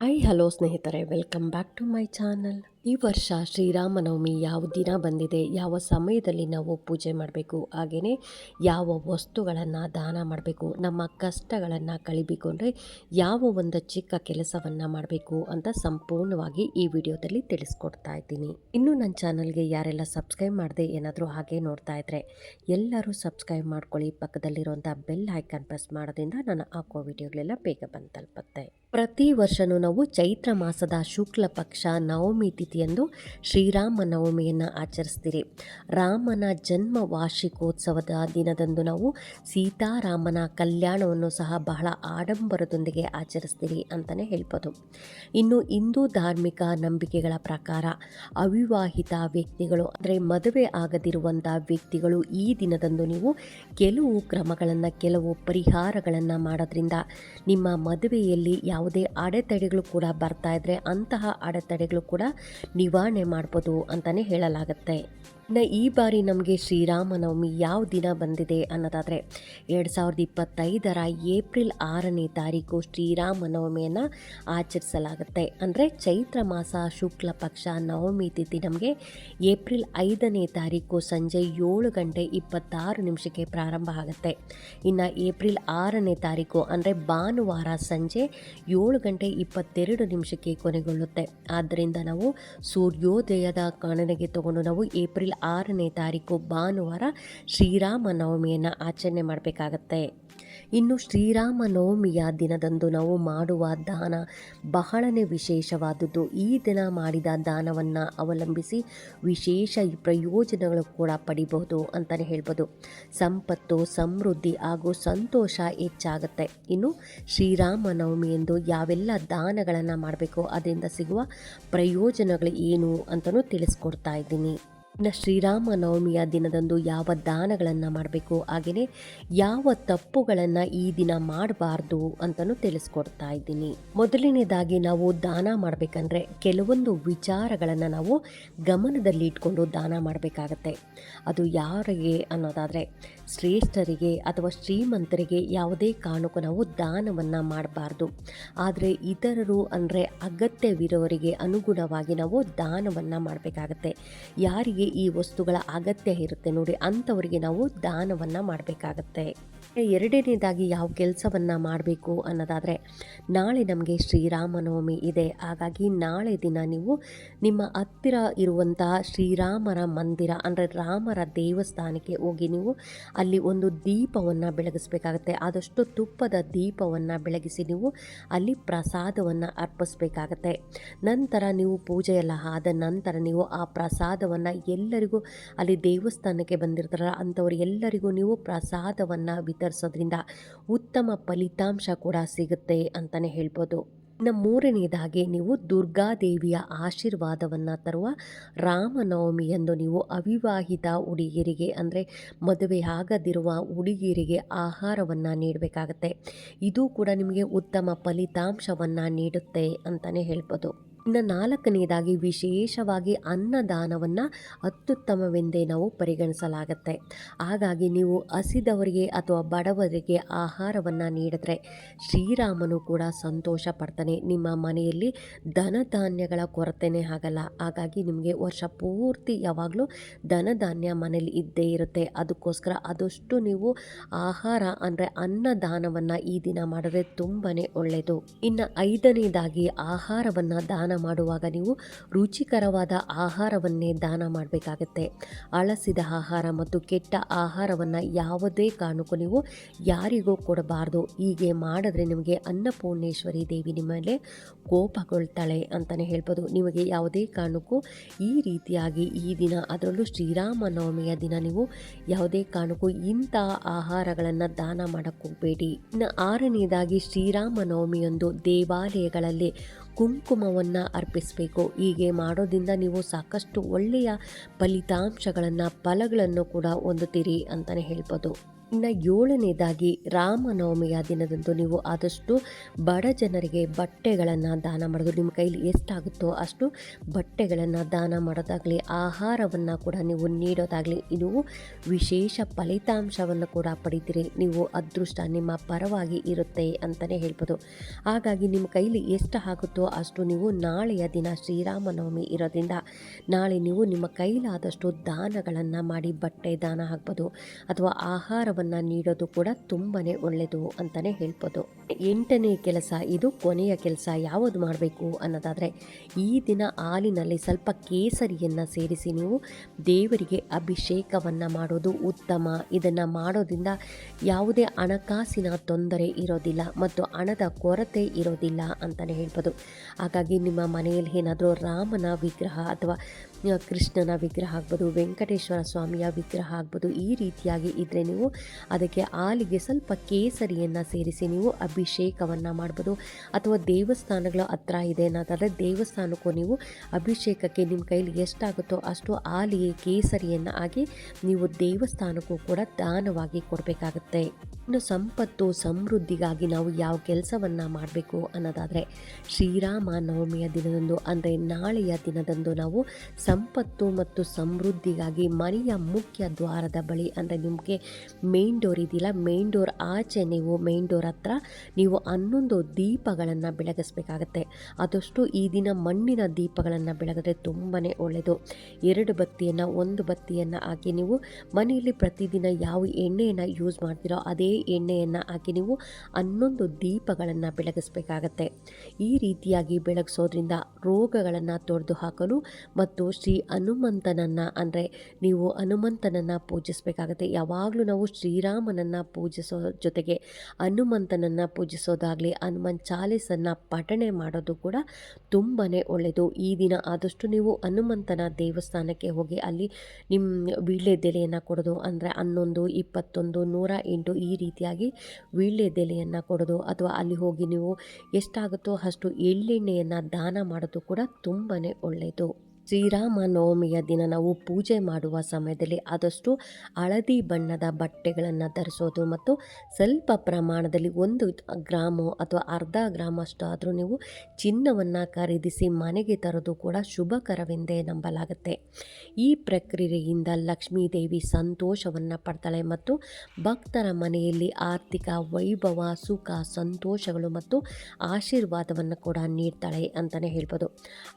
I hello ಸ್ನೇಹಿತರೆ welcome back to my channel ಈ ವರ್ಷ ಶ್ರೀರಾಮನವಮಿ ಯಾವ ದಿನ ಬಂದಿದೆ, ಯಾವ ಸಮಯದಲ್ಲಿ ನಾವು ಪೂಜೆ ಮಾಡಬೇಕು ಹಾಗೆಯೇ ಯಾವ ವಸ್ತುಗಳನ್ನು ದಾನ ಮಾಡಬೇಕು, ನಮ್ಮ ಕಷ್ಟಗಳನ್ನು ಕಳಿಬಿಕೊಂಡ್ರೆ ಯಾವ ಒಂದು ಚಿಕ್ಕ ಕೆಲಸವನ್ನು ಮಾಡಬೇಕು ಅಂತ ಸಂಪೂರ್ಣವಾಗಿ ಈ ವಿಡಿಯೋದಲ್ಲಿ ತಿಳಿಸ್ಕೊಡ್ತಾ ಇದ್ದೀನಿ. ಇನ್ನು ನನ್ನ ಚಾನಲ್ಗೆ ಯಾರೆಲ್ಲ ಸಬ್ಸ್ಕ್ರೈಬ್ ಮಾಡದೆ ಏನಾದರೂ ಹಾಗೆ ನೋಡ್ತಾ ಇದ್ದರೆ ಎಲ್ಲರೂ ಸಬ್ಸ್ಕ್ರೈಬ್ ಮಾಡ್ಕೊಳ್ಳಿ. ಪಕ್ಕದಲ್ಲಿರುವಂಥ ಬೆಲ್ ಐಕಾನ್ ಪ್ರೆಸ್ ಮಾಡೋದ್ರಿಂದ ನಾನು ಹಾಕೋ ವಿಡಿಯೋಗಳೆಲ್ಲ ಬೇಗ ಬಂದು ತಲುಪುತ್ತೆ. ಪ್ರತಿ ವರ್ಷನೂ ನಾವು ಚೈತ್ರ ಮಾಸದ ಶುಕ್ಲ ಪಕ್ಷ ನವಮಿ ತಿಥಿಯಂದು ಶ್ರೀರಾಮ ನವಮಿಯನ್ನು ಆಚರಿಸ್ತೀರಿ. ರಾಮನ ಜನ್ಮ ವಾರ್ಷಿಕೋತ್ಸವದ ದಿನದಂದು ನಾವು ಸೀತಾರಾಮನ ಕಲ್ಯಾಣವನ್ನು ಸಹ ಬಹಳ ಆಡಂಬರದೊಂದಿಗೆ ಆಚರಿಸ್ತೀರಿ ಅಂತಲೇ ಹೇಳ್ಬೋದು. ಇನ್ನು ಹಿಂದೂ ಧಾರ್ಮಿಕ ನಂಬಿಕೆಗಳ ಪ್ರಕಾರ ಅವಿವಾಹಿತ ವ್ಯಕ್ತಿಗಳು ಅಂದರೆ ಮದುವೆ ಆಗದಿರುವಂಥ ವ್ಯಕ್ತಿಗಳು ಈ ದಿನದಂದು ನೀವು ಕೆಲವು ಕ್ರಮಗಳನ್ನು, ಕೆಲವು ಪರಿಹಾರಗಳನ್ನು ಮಾಡೋದ್ರಿಂದ ನಿಮ್ಮ ಮದುವೆಯಲ್ಲಿ ಯಾವುದೇ ಅಡೆತಡೆಗಳು ಕೂಡ ಬರ್ತಾ ಇದ್ರೆ ಅಂತಹ ಅಡೆತಡೆಗಳು ಕೂಡ ನಿವಾರಣೆ ಮಾಡ್ಬೋದು ಅಂತಲೇ ಹೇಳಲಾಗುತ್ತೆ. ಇನ್ನು ಈ ಬಾರಿ ನಮಗೆ ಶ್ರೀರಾಮನವಮಿ ಯಾವ ದಿನ ಬಂದಿದೆ ಅನ್ನೋದಾದರೆ ಎರಡು ಸಾವಿರದ ಇಪ್ಪತ್ತೈದರ ಏಪ್ರಿಲ್ ಆರನೇ ತಾರೀಕು ಶ್ರೀರಾಮನವಮಿಯನ್ನು ಆಚರಿಸಲಾಗುತ್ತೆ. ಅಂದರೆ ಚೈತ್ರ ಮಾಸ, ಶುಕ್ಲ ಪಕ್ಷ, ನವಮಿ ತಿಥಿ ನಮಗೆ ಏಪ್ರಿಲ್ ಐದನೇ ತಾರೀಕು ಸಂಜೆ ಏಳು ಗಂಟೆ ಇಪ್ಪತ್ತಾರು ನಿಮಿಷಕ್ಕೆ ಪ್ರಾರಂಭ ಆಗುತ್ತೆ. ಇನ್ನು ಏಪ್ರಿಲ್ ಆರನೇ ತಾರೀಕು ಅಂದರೆ ಭಾನುವಾರ ಸಂಜೆ ಏಳು ಗಂಟೆ ಇಪ್ಪತ್ತೆರಡು ನಿಮಿಷಕ್ಕೆ ಕೊನೆಗೊಳ್ಳುತ್ತೆ. ಆದ್ದರಿಂದ ನಾವು ಸೂರ್ಯೋದಯದ ಗಣನೆಗೆ ತಗೊಂಡು ನಾವು ಏಪ್ರಿಲ್ ಆರನೇ ತಾರೀಕು ಭಾನುವಾರ ಶ್ರೀರಾಮ ನವಮಿಯನ್ನು ಆಚರಣೆ ಮಾಡಬೇಕಾಗತ್ತೆ. ಇನ್ನು ಶ್ರೀರಾಮ ನವಮಿಯ ದಿನದಂದು ನಾವು ಮಾಡುವ ದಾನ ಬಹಳನೇ ವಿಶೇಷವಾದದ್ದು. ಈ ದಿನ ಮಾಡಿದ ದಾನವನ್ನು ಅವಲಂಬಿಸಿ ವಿಶೇಷ ಪ್ರಯೋಜನಗಳು ಕೂಡ ಪಡಿಬಹುದು ಅಂತಲೇ ಹೇಳ್ಬೋದು. ಸಂಪತ್ತು, ಸಮೃದ್ಧಿ ಹಾಗೂ ಸಂತೋಷ ಹೆಚ್ಚಾಗುತ್ತೆ. ಇನ್ನು ಶ್ರೀರಾಮ ನವಮಿ ಎಂದು ಯಾವೆಲ್ಲ ದಾನಗಳನ್ನು ಮಾಡಬೇಕು ಅದರಿಂದ ಸಿಗುವ ಪ್ರಯೋಜನಗಳು ಏನು ಅಂತಲೂ ತಿಳಿಸ್ಕೊಡ್ತಾ ಇದ್ದೀನಿ. ಇನ್ನು ಶ್ರೀರಾಮ ನವಮಿಯ ದಿನದಂದು ಯಾವ ದಾನಗಳನ್ನು ಮಾಡಬೇಕು? ಹಾಗೆಯೇ ಯಾವ ತಪ್ಪುಗಳನ್ನು ಈ ದಿನ ಮಾಡಬಾರ್ದು ಅಂತಲೂ ತಿಳಿಸ್ಕೊಡ್ತಾ ಇದ್ದೀನಿ. ಮೊದಲನೇದಾಗಿ ನಾವು ದಾನ ಮಾಡಬೇಕಂದ್ರೆ ಕೆಲವೊಂದು ವಿಚಾರಗಳನ್ನು ನಾವು ಗಮನದಲ್ಲಿ ಇಟ್ಕೊಂಡು ದಾನ ಮಾಡಬೇಕಾಗತ್ತೆ. ಅದು ಯಾರಿಗೆ ಅನ್ನೋದಾದರೆ ಶ್ರೇಷ್ಠರಿಗೆ ಅಥವಾ ಶ್ರೀಮಂತರಿಗೆ ಯಾವುದೇ ಕಾರಣಕ್ಕೂ ನಾವು ದಾನವನ್ನು ಮಾಡಬಾರ್ದು. ಆದರೆ ಇತರರು ಅಂದರೆ ಅಗತ್ಯವಿರೋರಿಗೆ ಅನುಗುಣವಾಗಿ ನಾವು ದಾನವನ್ನು ಮಾಡಬೇಕಾಗತ್ತೆ. ಯಾರಿಗೆ ಈ ವಸ್ತುಗಳ ಅಗತ್ಯ ಇರುತ್ತೆ ನೋಡಿ ಅಂಥವರಿಗೆ ನಾವು ದಾನವನ್ನು ಮಾಡಬೇಕಾಗತ್ತೆ. ಎರಡನೇದಾಗಿ ಯಾವ ಕೆಲಸವನ್ನು ಮಾಡಬೇಕು ಅನ್ನೋದಾದರೆ, ನಾಳೆ ನಮಗೆ ಶ್ರೀರಾಮನವಮಿ ಇದೆ. ಹಾಗಾಗಿ ನಾಳೆ ದಿನ ನೀವು ನಿಮ್ಮ ಹತ್ತಿರ ಇರುವಂತಹ ಶ್ರೀರಾಮರ ಮಂದಿರ, ಅಂದರೆ ರಾಮರ ದೇವಸ್ಥಾನಕ್ಕೆ ಹೋಗಿ ನೀವು ಅಲ್ಲಿ ಒಂದು ದೀಪವನ್ನು ಬೆಳಗಿಸ್ಬೇಕಾಗತ್ತೆ. ಆದಷ್ಟು ತುಪ್ಪದ ದೀಪವನ್ನು ಬೆಳಗಿಸಿ ನೀವು ಅಲ್ಲಿ ಪ್ರಸಾದವನ್ನು ಅರ್ಪಿಸ್ಬೇಕಾಗತ್ತೆ. ನಂತರ ನೀವು ಪೂಜೆ ಆದ ನಂತರ ನೀವು ಆ ಪ್ರಸಾದವನ್ನು ಎಲ್ಲರಿಗೂ, ಅಲ್ಲಿ ದೇವಸ್ಥಾನಕ್ಕೆ ಬಂದಿರ್ತಾರಲ್ಲ, ಅಂಥವ್ರು ಎಲ್ಲರಿಗೂ ನೀವು ಪ್ರಸಾದವನ್ನು ವಿತರಿಸೋದ್ರಿಂದ ಉತ್ತಮ ಫಲಿತಾಂಶ ಕೂಡ ಸಿಗುತ್ತೆ ಅಂತಲೇ ಹೇಳ್ಬೋದು. ನಮ್ಮ ಮೂರನೇದಾಗಿ ನೀವು ದುರ್ಗಾದೇವಿಯ ಆಶೀರ್ವಾದವನ್ನು ತರುವ ರಾಮನವಮಿಯಂದು ನೀವು ಅವಿವಾಹಿತ ಹುಡುಗಿಯರಿಗೆ ಅಂದರೆ ಮದುವೆ ಆಗದಿರುವ ಹುಡುಗಿಯರಿಗೆ ಆಹಾರವನ್ನು ನೀಡಬೇಕಾಗತ್ತೆ. ಇದು ಕೂಡ ನಿಮಗೆ ಉತ್ತಮ ಫಲಿತಾಂಶವನ್ನು ನೀಡುತ್ತೆ ಅಂತಲೇ ಹೇಳ್ಬೋದು. ಇನ್ನು ನಾಲ್ಕನೇದಾಗಿ ವಿಶೇಷವಾಗಿ ಅನ್ನದಾನವನ್ನು ಅತ್ಯುತ್ತಮವೆಂದೇ ನಾವು ಪರಿಗಣಿಸಲಾಗುತ್ತೆ. ಹಾಗಾಗಿ ನೀವು ಹಸಿದವರಿಗೆ ಅಥವಾ ಬಡವರಿಗೆ ಆಹಾರವನ್ನು ನೀಡಿದ್ರೆ ಶ್ರೀರಾಮನು ಕೂಡ ಸಂತೋಷ ಪಡ್ತಾನೆ ನಿಮ್ಮ ಮನೆಯಲ್ಲಿ ಧನಧಾನ್ಯಗಳ ಕೊರತೆನೇ ಆಗಲ್ಲ. ಹಾಗಾಗಿ ನಿಮಗೆ ವರ್ಷ ಪೂರ್ತಿ ಯಾವಾಗಲೂ ಧನಧಾನ್ಯ ಮನೇಲಿ ಇದ್ದೇ ಇರುತ್ತೆ. ಅದಕ್ಕೋಸ್ಕರ ಆದಷ್ಟು ನೀವು ಆಹಾರ ಅಂದರೆ ಅನ್ನದಾನವನ್ನು ಈ ದಿನ ಮಾಡಿದ್ರೆ ತುಂಬಾ ಒಳ್ಳೆಯದು ಇನ್ನು ಐದನೇದಾಗಿ ಆಹಾರವನ್ನು ದಾನ ಮಾಡುವಾಗ ನೀವು ರುಚಿಕರವಾದ ಆಹಾರವನ್ನೇ ದಾನ ಮಾಡಬೇಕಾಗತ್ತೆ. ಅಳಸಿದ ಆಹಾರ ಮತ್ತು ಕೆಟ್ಟ ಆಹಾರವನ್ನು ಯಾವುದೇ ಕಾರಣಕ್ಕೂ ನೀವು ಯಾರಿಗೂ ಕೊಡಬಾರ್ದು. ಹೀಗೆ ಮಾಡಿದ್ರೆ ನಿಮಗೆ ಅನ್ನಪೂರ್ಣೇಶ್ವರಿ ದೇವಿ ನಿಮ್ಮ ಮೇಲೆ ಕೋಪಗೊಳ್ತಾಳೆ ಅಂತಲೇ ಹೇಳ್ಬೋದು. ನಿಮಗೆ ಯಾವುದೇ ಕಾರಣಕ್ಕೂ ಈ ರೀತಿಯಾಗಿ ಈ ದಿನ ಅದರಲ್ಲೂ ಶ್ರೀರಾಮ ನವಮಿಯ ದಿನ ನೀವು ಯಾವುದೇ ಕಾರಣಕ್ಕೂ ಇಂಥ ಆಹಾರಗಳನ್ನು ದಾನ ಮಾಡೋಕ್ಕೆ ಹೋಗಬೇಡಿ. ಇನ್ನು ಆರನೇದಾಗಿ ಶ್ರೀರಾಮ ನವಮಿಯೊಂದು ದೇವಾಲಯಗಳಲ್ಲಿ ಕುಂಕುಮವನ್ನು ಅರ್ಪಿಸಬೇಕು. ಹೀಗೆ ಮಾಡೋದ್ರಿಂದ ನೀವು ಸಾಕಷ್ಟು ಒಳ್ಳೆಯ ಫಲಿತಾಂಶಗಳನ್ನು ಫಲಗಳನ್ನು ಕೂಡ ಹೊಂದುತ್ತೀರಿ ಅಂತಲೇ ಹೇಳ್ಬೋದು. ಇನ್ನು ಏಳನೇದಾಗಿ ರಾಮನವಮಿಯ ದಿನದಂದು ನೀವು ಆದಷ್ಟು ಬಡ ಜನರಿಗೆ ಬಟ್ಟೆಗಳನ್ನು ದಾನ ಮಾಡೋದು ನಿಮ್ಮ ಕೈಲಿ ಎಷ್ಟಾಗುತ್ತೋ ಅಷ್ಟು ಬಟ್ಟೆಗಳನ್ನು ದಾನ ಮಾಡೋದಾಗಲಿ, ಆಹಾರವನ್ನು ಕೂಡ ನೀವು ನೀಡೋದಾಗಲಿ, ಇದು ವಿಶೇಷ ಫಲಿತಾಂಶವನ್ನು ಕೂಡ ಪಡಿತೀರಿ. ನೀವು ಅದೃಷ್ಟ ನಿಮ್ಮ ಪರವಾಗಿ ಇರುತ್ತೆ ಅಂತಲೇ ಹೇಳ್ಬೋದು. ಹಾಗಾಗಿ ನಿಮ್ಮ ಕೈಲಿ ಎಷ್ಟು ಆಗುತ್ತೋ ಅಷ್ಟು ನೀವು ನಾಳೆಯ ದಿನ ಶ್ರೀರಾಮನವಮಿ ಇರೋದ್ರಿಂದ ನಾಳೆ ನೀವು ನಿಮ್ಮ ಕೈಲಾದಷ್ಟು ದಾನಗಳನ್ನು ಮಾಡಿ ಬಟ್ಟೆ ದಾನ ಹಾಕ್ಬೋದು ಅಥವಾ ಆಹಾರವನ್ನು ನೀಡೋದು ಕೂಡ ತುಂಬಾ ಒಳ್ಳೆಯದು ಅಂತಲೇ ಹೇಳ್ಬೋದು. ಎಂಟನೇ ಕೆಲಸ, ಇದು ಕೊನೆಯ ಕೆಲಸ, ಯಾವುದು ಮಾಡಬೇಕು ಅನ್ನೋದಾದರೆ, ಈ ದಿನ ಹಾಲಿನಲ್ಲಿ ಸ್ವಲ್ಪ ಕೇಸರಿಯನ್ನು ಸೇರಿಸಿ ನೀವು ದೇವರಿಗೆ ಅಭಿಷೇಕವನ್ನು ಮಾಡೋದು ಉತ್ತಮ. ಇದನ್ನು ಮಾಡೋದ್ರಿಂದ ಯಾವುದೇ ಹಣಕಾಸಿನ ತೊಂದರೆ ಇರೋದಿಲ್ಲ ಮತ್ತು ಹಣದ ಕೊರತೆ ಇರೋದಿಲ್ಲ ಅಂತಲೇ ಹೇಳ್ಬೋದು. ಹಾಗಾಗಿ ನಿಮ್ಮ ಮನೆಯಲ್ಲಿ ಏನಾದರೂ ರಾಮನ ವಿಗ್ರಹ ಅಥವಾ ಕೃಷ್ಣನ ವಿಗ್ರಹ ಆಗ್ಬೋದು, ವೆಂಕಟೇಶ್ವರ ಸ್ವಾಮಿಯ ವಿಗ್ರಹ ಆಗ್ಬೋದು, ಈ ರೀತಿಯಾಗಿ ಇದ್ದರೆ ನೀವು ಅದಕ್ಕೆ ಹಾಲಿಗೆ ಸ್ವಲ್ಪ ಕೇಸರಿಯನ್ನು ಸೇರಿಸಿ ನೀವು ಅಭಿಷೇಕವನ್ನು ಮಾಡ್ಬೋದು. ಅಥವಾ ದೇವಸ್ಥಾನಗಳ ಹತ್ರ ಇದೆ ಅನ್ನೋದಾದರೆ ದೇವಸ್ಥಾನಕ್ಕೂ ನೀವು ಅಭಿಷೇಕಕ್ಕೆ ನಿಮ್ಮ ಕೈಲಿ ಎಷ್ಟಾಗುತ್ತೋ ಅಷ್ಟು ಹಾಲಿಗೆ ಕೇಸರಿಯನ್ನು ಹಾಕಿ ನೀವು ದೇವಸ್ಥಾನಕ್ಕೂ ಕೂಡ ದಾನವಾಗಿ ಕೊಡಬೇಕಾಗುತ್ತೆ. ಇನ್ನು ಸಂಪತ್ತು, ಸಮೃದ್ಧಿಗಾಗಿ ನಾವು ಯಾವ ಕೆಲಸವನ್ನು ಮಾಡಬೇಕು ಅನ್ನೋದಾದರೆ ಶ್ರೀರಾಮ ನವಮಿಯ ದಿನದಂದು ಅಂದರೆ ನಾಳೆಯ ದಿನದಂದು ನಾವು ಸಂಪತ್ತು ಮತ್ತು ಸಮೃದ್ಧಿಗಾಗಿ ಮನೆಯ ಮುಖ್ಯ ದ್ವಾರದ ಬಳಿ ಅಂದರೆ ನಿಮಗೆ ಮೇನ್ ಡೋರ್ ಇದೆಯಲ್ಲ ಮೇನ್ ಡೋರ್ ಆಚೆ ನೀವು ಮೇನ್ ಡೋರ್ ಹತ್ರ ನೀವು ಹನ್ನೊಂದು ದೀಪಗಳನ್ನು ಬೆಳಗಿಸ್ಬೇಕಾಗತ್ತೆ. ಆದಷ್ಟು ಈ ದಿನ ಮಣ್ಣಿನ ದೀಪಗಳನ್ನು ಬೆಳಗಿದ್ರೆ ತುಂಬಾ ಒಳ್ಳೆಯದು ಎರಡು ಬತ್ತಿಯನ್ನು, ಒಂದು ಬತ್ತಿಯನ್ನು ಹಾಕಿ ನೀವು ಮನೆಯಲ್ಲಿ ಪ್ರತಿದಿನ ಯಾವ ಎಣ್ಣೆಯನ್ನು ಯೂಸ್ ಮಾಡ್ತೀರೋ ಅದೇ ಎಣ್ಣೆಯನ್ನು ಹಾಕಿ ನೀವು ಹನ್ನೊಂದು ದೀಪಗಳನ್ನು ಬೆಳಗಿಸ್ಬೇಕಾಗತ್ತೆ. ಈ ರೀತಿಯಾಗಿ ಬೆಳಗಿಸೋದ್ರಿಂದ ರೋಗಗಳನ್ನು ತೊಡೆದು ಹಾಕಲು ಮತ್ತು ಶ್ರೀ ಹನುಮಂತನನ್ನು ಅಂದರೆ ನೀವು ಹನುಮಂತನನ್ನು ಪೂಜಿಸಬೇಕಾಗತ್ತೆ. ಯಾವಾಗಲೂ ನಾವು ಶ್ರೀರಾಮನನ್ನು ಪೂಜಿಸೋ ಜೊತೆಗೆ ಹನುಮಂತನನ್ನು ಪೂಜಿಸೋದಾಗಲಿ ಹನುಮನ್ ಚಾಲೀಸನ್ನು ಪಠಣೆ ಮಾಡೋದು ಕೂಡ ತುಂಬಾ ಒಳ್ಳೆಯದು ಈ ದಿನ ಆದಷ್ಟು ನೀವು ಹನುಮಂತನ ದೇವಸ್ಥಾನಕ್ಕೆ ಹೋಗಿ ಅಲ್ಲಿ ನಿಮ್ಮ ವೀಳ್ಯದೆಲೆಯನ್ನು ಕೊಡೋದು, ಅಂದರೆ ಹನ್ನೊಂದು, ಇಪ್ಪತ್ತೊಂದು, ನೂರ ಎಂಟು ಈ ರೀತಿಯಾಗಿ ವೀಳ್ಯದೆಲೆಯನ್ನು ಕೊಡೋದು, ಅಥವಾ ಅಲ್ಲಿ ಹೋಗಿ ನೀವು ಎಷ್ಟಾಗುತ್ತೋ ಅಷ್ಟು ಎಳ್ಳೆಣ್ಣೆಯನ್ನು ದಾನ ಮಾಡೋದು ಕೂಡ ತುಂಬಾ ಒಳ್ಳೆಯದು ಶ್ರೀರಾಮ ನವಮಿಯ ದಿನ ನಾವು ಪೂಜೆ ಮಾಡುವ ಸಮಯದಲ್ಲಿ ಆದಷ್ಟು ಹಳದಿ ಬಣ್ಣದ ಬಟ್ಟೆಗಳನ್ನು ಧರಿಸೋದು ಮತ್ತು ಸ್ವಲ್ಪ ಪ್ರಮಾಣದಲ್ಲಿ ಒಂದು ಗ್ರಾಮು ಅಥವಾ ಅರ್ಧ ಗ್ರಾಮಷ್ಟು ಆದರೂ ನೀವು ಚಿನ್ನವನ್ನು ಖರೀದಿಸಿ ಮನೆಗೆ ತರೋದು ಕೂಡ ಶುಭಕರವೆಂದೇ ನಂಬಲಾಗುತ್ತೆ. ಈ ಪ್ರಕ್ರಿಯೆಯಿಂದ ಲಕ್ಷ್ಮೀದೇವಿ ಸಂತೋಷವನ್ನು ಪಡ್ತಾಳೆ ಮತ್ತು ಭಕ್ತರ ಮನೆಯಲ್ಲಿ ಆರ್ಥಿಕ ವೈಭವ, ಸುಖ, ಸಂತೋಷಗಳು ಮತ್ತು ಆಶೀರ್ವಾದವನ್ನು ಕೂಡ ನೀಡ್ತಾಳೆ ಅಂತಲೇ ಹೇಳ್ಬೋದು.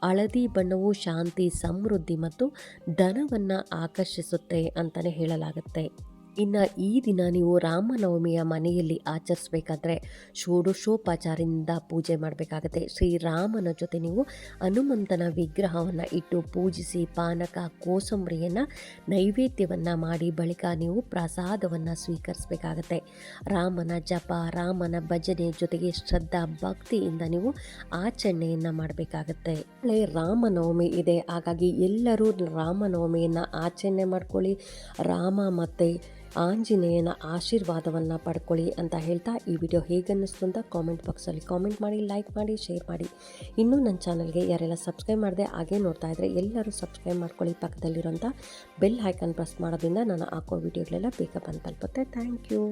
ಹಳದಿ ಬಣ್ಣವು ಶಾಂತಿ ಸಮೃದ್ಧಿ ಮತ್ತು ಧನವನ್ನು ಆಕರ್ಷಿಸುತ್ತೆ ಅಂತಲೇ ಹೇಳಲಾಗುತ್ತೆ. ಇನ್ನು ಈ ದಿನ ನೀವು ರಾಮನವಮಿಯ ಮನೆಯಲ್ಲಿ ಆಚರಿಸ್ಬೇಕಾದ್ರೆ ಷೋಡಶೋಪಚಾರದಿಂದ ಪೂಜೆ ಮಾಡಬೇಕಾಗತ್ತೆ. ಶ್ರೀರಾಮನ ಜೊತೆ ನೀವು ಹನುಮಂತನ ವಿಗ್ರಹವನ್ನು ಇಟ್ಟು ಪೂಜಿಸಿ ಪಾನಕ, ಕೋಸಂಬರಿಯನ್ನು ನೈವೇದ್ಯವನ್ನು ಮಾಡಿ ಬಳಿಕ ನೀವು ಪ್ರಸಾದವನ್ನು ಸ್ವೀಕರಿಸಬೇಕಾಗತ್ತೆ. ರಾಮನ ಜಪ, ರಾಮನ ಭಜನೆ ಜೊತೆಗೆ ಶ್ರದ್ಧಾ ಭಕ್ತಿಯಿಂದ ನೀವು ಆಚರಣೆಯನ್ನು ಮಾಡಬೇಕಾಗತ್ತೆ. ನಾಳೆ ರಾಮನವಮಿ ಇದೆ. ಹಾಗಾಗಿ ಎಲ್ಲರೂ ರಾಮನವಮಿಯನ್ನು ಆಚರಣೆ ಮಾಡ್ಕೊಳ್ಳಿ. ರಾಮ ಮತ್ತು ಆಂಜನೇಯನ ಆಶೀರ್ವಾದವನ್ನು ಪಡ್ಕೊಳ್ಳಿ ಅಂತ ಹೇಳ್ತಾ ಈ ವಿಡಿಯೋ ಹೇಗನ್ನಿಸ್ತು ಅಂತ ಕಾಮೆಂಟ್ ಬಾಕ್ಸಲ್ಲಿ ಕಾಮೆಂಟ್ ಮಾಡಿ ಲೈಕ್ ಮಾಡಿ ಶೇರ್ ಮಾಡಿ. ಇನ್ನೂ ನನ್ನ ಚಾನಲ್ಗೆ ಯಾರೆಲ್ಲ ಸಬ್ಸ್ಕ್ರೈಬ್ ಮಾಡಿದೆ ಹಾಗೆ ನೋಡ್ತಾ ಇದ್ದರೆ ಎಲ್ಲರೂ ಸಬ್ಸ್ಕ್ರೈಬ್ ಮಾಡ್ಕೊಳ್ಳಿ ಪಕ್ಕದಲ್ಲಿರೋಂಥ ಬೆಲ್ ಐಕನ್ ಪ್ರೆಸ್ ಮಾಡೋದ್ರಿಂದ ನಾನು ಹಾಕೋ ವಿಡಿಯೋಗಳೆಲ್ಲ ಬೇಗ ಬಂದು ತಲುಪುತ್ತೆ. Thank you